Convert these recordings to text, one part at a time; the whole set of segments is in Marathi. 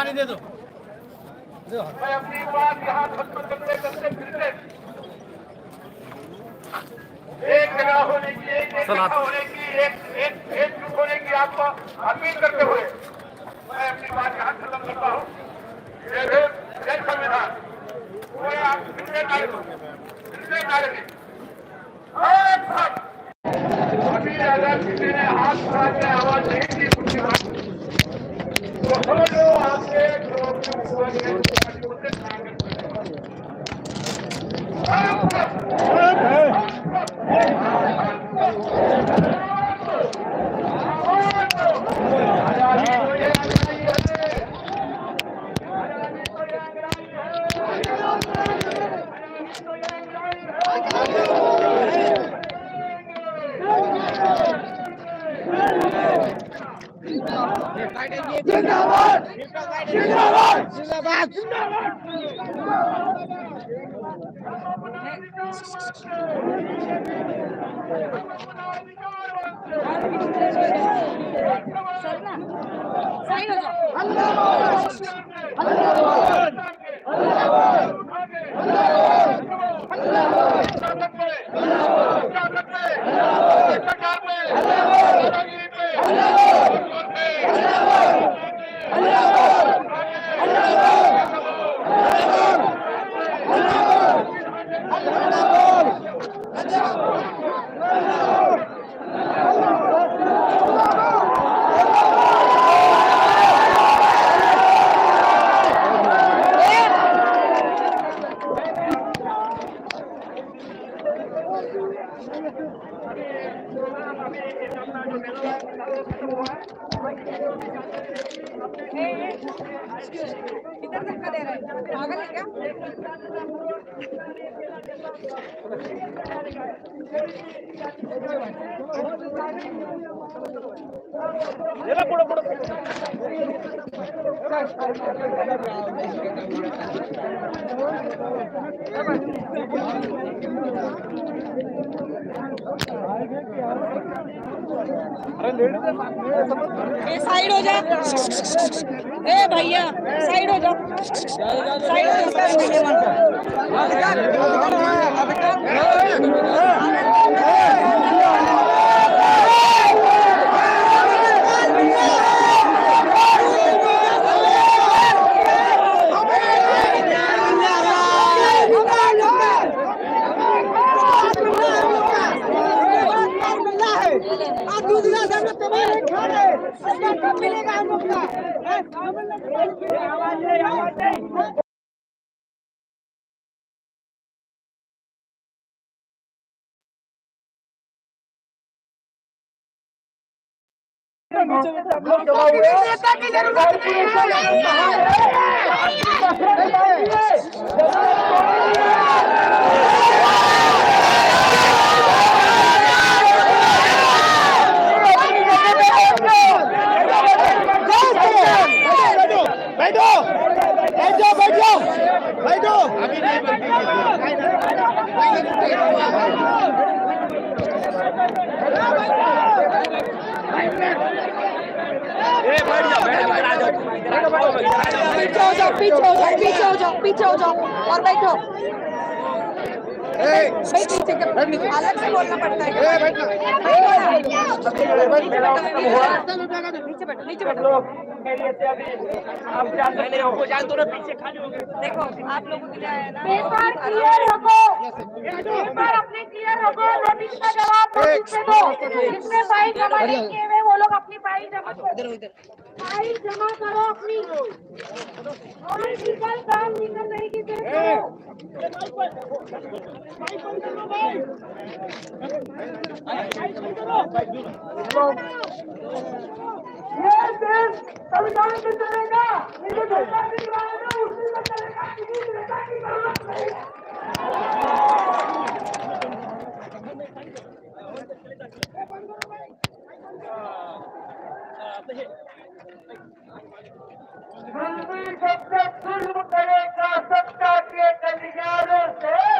पाणी देतो मैं अपनी बात यहाँ खत्म करते करते फिरते। एक जगह होने की एक एक होने की एक एक एकजुट होने की आपको अपील करते हुए मैं अपनी बात यहाँ खत्म करता हूँ। संविधान। पूरे आप कितने नागरिक कितने एक साथ अभी अगर किसी ने हाथ उठा के आवाज़ नहीं दी कुछ बात तो समझ சரிதான் சரி इधर धक्का दे रहा है पागल है क्या ए साइड हो जा. ए भैया साइड हो जा. साइड हो जा. बैठो बैठो बैठो बैठो पीछे हो जाओ पीछे हो जाओ पीछे हो जाओ पीछे हो जाओ और बैठो भाई पीछे कर अलग से बोलना पड़ता है क्या? नीचे बैठो नीचे बैठो देखो आप लोगों के लिए है ना। पेपर क्लियर रखो पेपर अपने क्लियर रखो नोटिस का जवाब नोटिस से दो जिसने फाइल जमा नहीं किए हुए वो लोग अपनी फ़ाइल जमा करो। फ़ाइल जमा करो अपनी। और निकल काम निकल नहीं की करो ये देश संविधान से चलेगा ये जो धोखा मिल रहा है उसी में चलेगा किसी नेता की ज़रूरत नहीं मंदिर सबसे जुल्म करेगा सत्ता के अधिकारों हो, से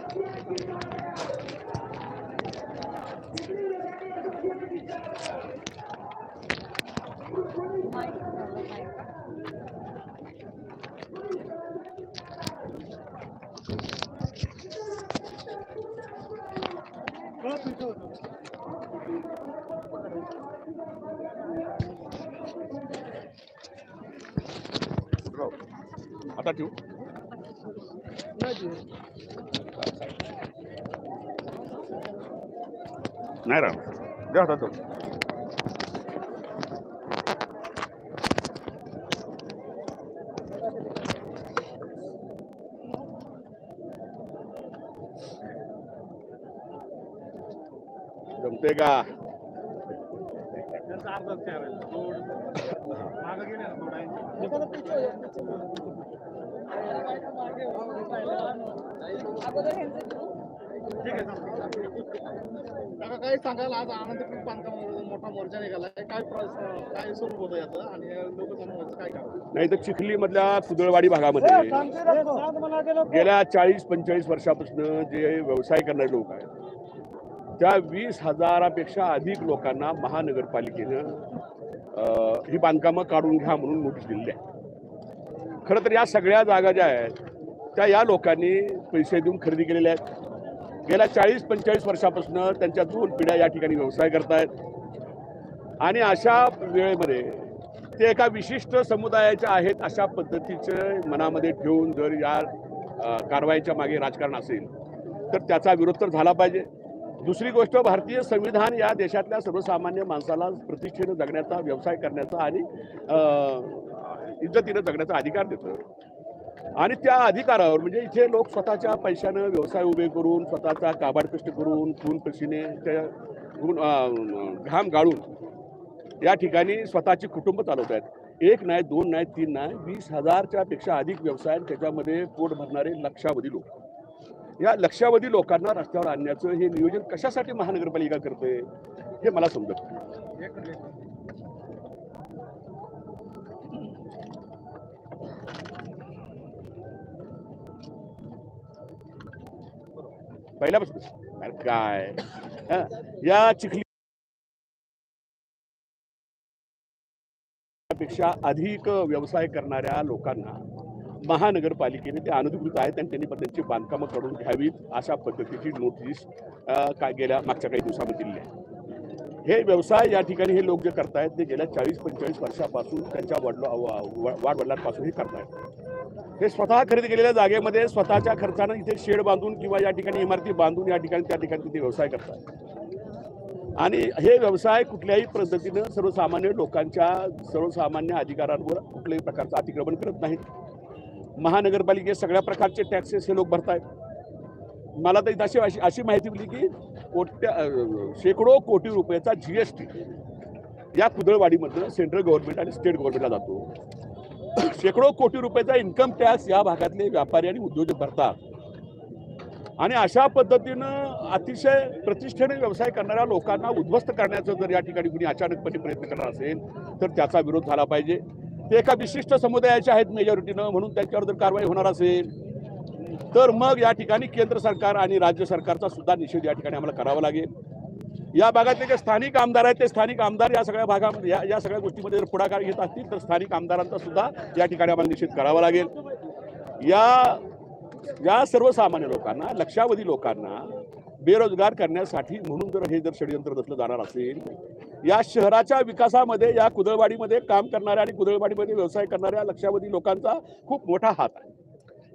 आता ठेवू नाही राहणार. द्या हातात तो. जमते का? काका काय सांगाल आज आनंदपूर मोठा मोर्चा निघालाय काय काय स्वरूप होतं याचं? आणि काय काम? नाही तर चिखली मधल्या कुदळवाडी भागामध्ये गेल्या चाळीस पंचेचाळीस वर्षापासून जे व्यवसाय करणारे लोक आहेत त्या वीस हजारापेक्षा अधिक लोकांना महानगरपालिकेनं ही बांधकामं काढून घ्या म्हणून नोटीस दिलेली आहे. खरं तर या सगळ्या जागा ज्या आहेत त्या या लोकांनी पैसे देऊन खरेदी केलेल्या आहेत. गेल्या चाळीस पंचेचाळीस वर्षापासून त्यांच्या दोन पिढ्या या ठिकाणी व्यवसाय करतायत. आणि अशा वेळेमध्ये ते एका विशिष्ट समुदायाच्या आहेत अशा पद्धतीचं मनामध्ये ठेवून जर या कारवाईच्या मागे राजकारण असेल तर त्याचा विरोध तर झाला पाहिजे. दुसरी गोष्ट भारतीय संविधान या देशातल्या सर्वसामान्य माणसाला प्रतिष्ठेनं जगण्याचा व्यवसाय करण्याचा आणि इज्जतीनं जगण्याचा अधिकार देतं. आणि त्या अधिकारावर म्हणजे इथे लोक स्वतःच्या पैशानं व्यवसाय उभे करून स्वतःचा काबाड कष्ट करून खून पसीने त्या घाम गाळून या ठिकाणी स्वतःची कुटुंब चालवत आहेत एक नाही दोन नाही तीन नाही वीस हजारच्या पेक्षा अधिक व्यवसाय त्याच्यामध्ये पोट भरणारे लक्षावधी लोक. या लक्षावधी लोकांना रस्त्यावर आणण्याचं हे नियोजन कशासाठी महानगरपालिका करते हे मला समजत पहिल्यापासून काय? या चिखली पेक्षा अधिक व्यवसाय करणाऱ्या लोकांना महानगरपालिकेने ते अनधिकृत आहेत आणि त्यांनी पण त्यांची बांधकामं करून घ्यावीत अशा पद्धतीची नोटीस काय गेल्या मागच्या काही दिवसामध्ये दिली आहे. हे व्यवसाय या ठिकाणी हे लोक जे करतायत ते गेल्या चाळीस पंचेचाळीस वर्षापासून त्यांच्या वडला वाडवडिलांपासून हे करतायत. हे स्वतः खरेदी केलेल्या जागेमध्ये स्वतःच्या खर्चानं इथे शेड बांधून किंवा या ठिकाणी इमारती बांधून या ठिकाणी त्या ठिकाणी तिथे व्यवसाय करतात. आणि हे व्यवसाय कुठल्याही पद्धतीनं सर्वसामान्य लोकांच्या सर्वसामान्य अधिकारांवर कुठल्याही प्रकारचं अतिक्रमण करत नाहीत. महानगरपालिकेत सगळ्या प्रकारचे टॅक्सेस हे लोक भरतायत. मला तर इथं अशी अशी माहिती मिळली की कोट्या शेकडो कोटी रुपयाचा जी एस टी या कुदळवाडीमधनं सेंट्रल गव्हर्नमेंट आणि स्टेट गव्हर्नमेंटला जातो. शेकडो कोटी रुपयाचा इन्कम टॅक्स या भागातले व्यापारी आणि उद्योजक भरतात. आणि अशा पद्धतीनं अतिशय प्रतिष्ठेने व्यवसाय करणाऱ्या लोकांना उद्ध्वस्त करण्याचं जर या ठिकाणी कुणी अचानकपणे प्रयत्न करणार असेल तर त्याचा विरोध झाला पाहिजे. ते एका विशिष्ट समुदायाचे आहेत मेजॉरिटीनं म्हणून त्यांच्यावर जर कारवाई होणार असेल तर मग या ठिकाणी केंद्र सरकार आणि राज्य सरकारचा सुद्धा निषेध या ठिकाणी आम्हाला करावा लागेल. या भागातले जे स्थानिक आमदार आहेत ते स्थानिक आमदार या सगळ्या भागामध्ये या या सगळ्या गोष्टीमध्ये जर पुढाकार घेत असतील तर स्थानिक आमदारांचा सुद्धा या ठिकाणी आम्हाला निश्चित करावा लागेल. या या सर्वसामान्य लोकांना लक्षावधी लोकांना बेरोजगार करण्यासाठी म्हणून जर हे जर षडयंत्र रचलं जाणार असेल या शहराच्या विकासामध्ये या कुदळवाडीमध्ये काम करणाऱ्या आणि कुदळवाडीमध्ये व्यवसाय करणाऱ्या लक्षावधी लोकांचा खूप मोठा हात आहे.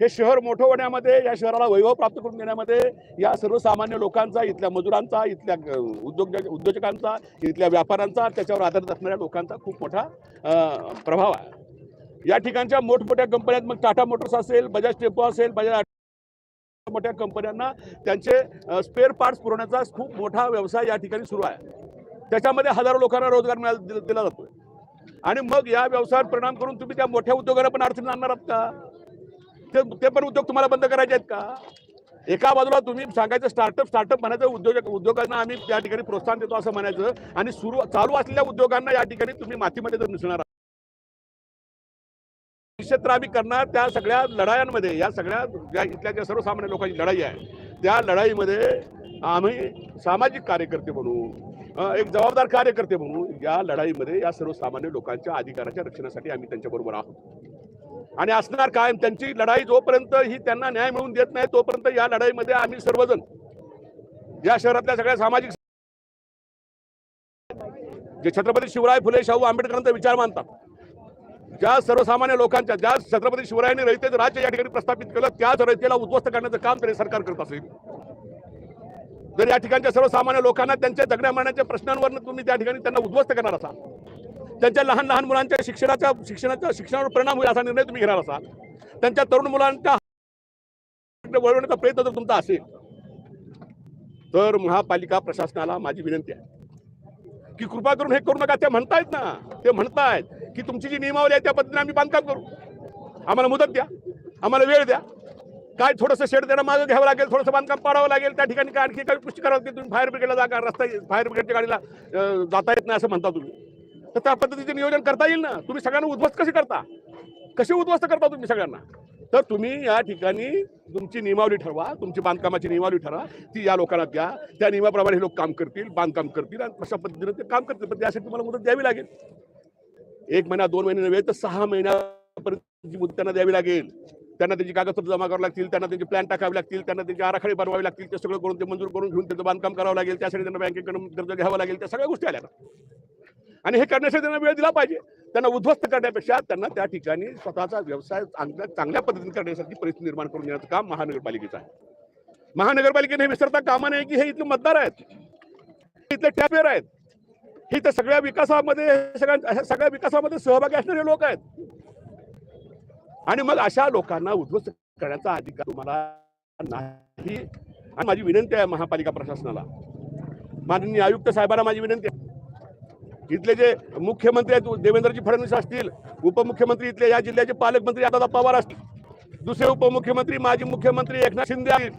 हे शहर मोठं होण्यामध्ये या शहराला वैभव प्राप्त करून देण्यामध्ये या सर्वसामान्य लोकांचा इथल्या मजुरांचा इथल्या उद्योग उद्योजकांचा इथल्या व्यापाऱ्यांचा त्याच्यावर आधारित असणाऱ्या लोकांचा खूप मोठा प्रभाव आहे. या ठिकाणच्या मोठमोठ्या कंपन्यात मग टाटा मोटर्स असेल बजाज टेम्पो असेल बजाज मोठ्या कंपन्यांना त्यांचे स्पेअर पार्ट्स पुरवण्याचा खूप मोठा व्यवसाय या ठिकाणी सुरू आहे. त्याच्यामध्ये हजारो लोकांना रोजगार मिळाला दिला दिला जातोय. आणि मग या व्यवसायावर परिणाम करून तुम्ही त्या मोठ्या उद्योगाला पण अडचणी आणणार आहात का? ते ते पण उद्योग तुम्हाला बंद करायचे आहेत का एका बाजूला तुम्ही सांगायचं स्टार्टअप स्टार्टअप म्हणायचं उद्योजक उद्योगांना आम्ही त्या ठिकाणी प्रोत्साहन देतो असं म्हणायचं आणि सुरू चालू असलेल्या उद्योगांना या ठिकाणी तुम्ही मातीमध्ये जर मिसळणार आहात. क्षेत्र आम्ही करणार त्या सगळ्या लढायांमध्ये या सगळ्या ज्या इथल्या ज्या सर्वसामान्य लोकांची लढाई आहे त्या लढाईमध्ये आम्ही सामाजिक कार्यकर्ते म्हणून एक जबाबदार कार्यकर्ते म्हणून या लढाईमध्ये या सर्वसामान्य लोकांच्या अधिकाराच्या रक्षणासाठी आम्ही त्यांच्याबरोबर आहोत आणि असणार कायम. त्यांची लढाई जोपर्यंत ही त्यांना न्याय मिळवून देत नाही तोपर्यंत या लढाईमध्ये आम्ही सर्वजण या शहरातल्या सगळ्या सामाजिक जे छत्रपती शिवराय फुले शाहू आंबेडकरांचा विचार मानतात ज्या सर्वसामान्य लोकांच्या ज्या छत्रपती शिवरायांनी रयतेचं राज्य या ठिकाणी प्रस्थापित केलं त्याच रयतेला उद्ध्वस्त करण्याचं काम तरी सरकार करत असेल. जर या ठिकाणच्या सर्वसामान्य लोकांना त्यांच्या जगण्या मरण्याच्या प्रश्नांवर तुम्ही त्या ठिकाणी त्यांना उद्ध्वस्त करणार असाल त्यांच्या लहान लहान मुलांच्या शिक्षणाच्या शिक्षणाच्या शिक्षणावर परिणाम होईल असा निर्णय तुम्ही घेणार असाल त्यांच्या तरुण मुलांच्या वळवण्याचा प्रयत्न जर तुमचा असेल तर महापालिका प्रशासनाला माझी विनंती आहे की कृपा करून हे करू नका. ते म्हणतायत ना ते म्हणतायत की तुमची जी नियमावली आहे त्या पद्धतीने आम्ही बांधकाम करू. आम्हाला मुदत द्या आम्हाला वेळ द्या काय थोडंसं शेड देणं मागं घ्यावं लागेल थोडंसं बांधकाम पाडावं लागेल त्या ठिकाणी काय आणखी काही पुष्टी करावं लागेल तुम्ही फायर ब्रिगेडला जागा रस्ता फायर ब्रिगेडच्या गाडीला जाता येत नाही असं म्हणता तुम्ही. तर त्या पद्धतीचे नियोजन करता येईल ना? तुम्ही सगळ्यांना उद्ध्वस्त कसे करता? कसे उद्ध्वस्त करता तुम्ही सगळ्यांना? तर तुम्ही या ठिकाणी तुमची नियमावली ठरवा तुमची बांधकामाची नियमावली ठरवा ती या लोकांना द्या. त्या नियमाप्रमाणे हे लोक काम करतील बांधकाम करतील आणि कशा पद्धतीने ते काम करतील. पण त्यासाठी तुम्हाला मुदत द्यावी लागेल. एक महिना दोन महिने नव्हे तर सहा महिन्यापर्यंतची मुदत त्यांना द्यावी लागेल. त्यांना त्यांची कागदपत्र जमा करावी लागतील त्यांना त्यांचे प्लॅन टाकावे लागतील त्यांना त्यांचे आराखडे बनवावे लागतील ते सगळं करून ते मंजूर करून घेऊन त्याचं बांधकाम करावं लागेल त्यासाठी त्यांना बँकेकडून कर्ज घ्यावं लागेल त्या सगळ्या गोष्टी आल्या आणि हे करण्यासाठी त्यांना वेळ दिला पाहिजे. त्यांना उद्ध्वस्त करण्यापेक्षा त्यांना त्या ठिकाणी स्वतःचा व्यवसाय चांगल्या चांगल्या पद्धतीने करण्यासाठी परिस्थिती निर्माण करून देण्याचं काम महानगरपालिकेचं आहे. महानगरपालिकेने हे विसरता कामा नये की हे इथले मतदार आहेत. इथले टॅपेर आहेत. हे तर सगळ्या विकासामध्ये सगळ्या ह्या सगळ्या विकासामध्ये सहभागी असणारे लोक आहेत. आणि मग अशा लोकांना उद्ध्वस्त करण्याचा अधिकार तुम्हाला नाही. आणि माझी विनंती आहे महापालिका प्रशासनाला. माननीय आयुक्त साहेबांना माझी विनंती आहे. इथले जे मुख्यमंत्री आहेत देवेंद्रजी फडणवीस असतील उपमुख्यमंत्री इथले या जिल्ह्याचे पालकमंत्री आता पवार असतील दुसरे उपमुख्यमंत्री माजी मुख्यमंत्री एकनाथ शिंदे आहेत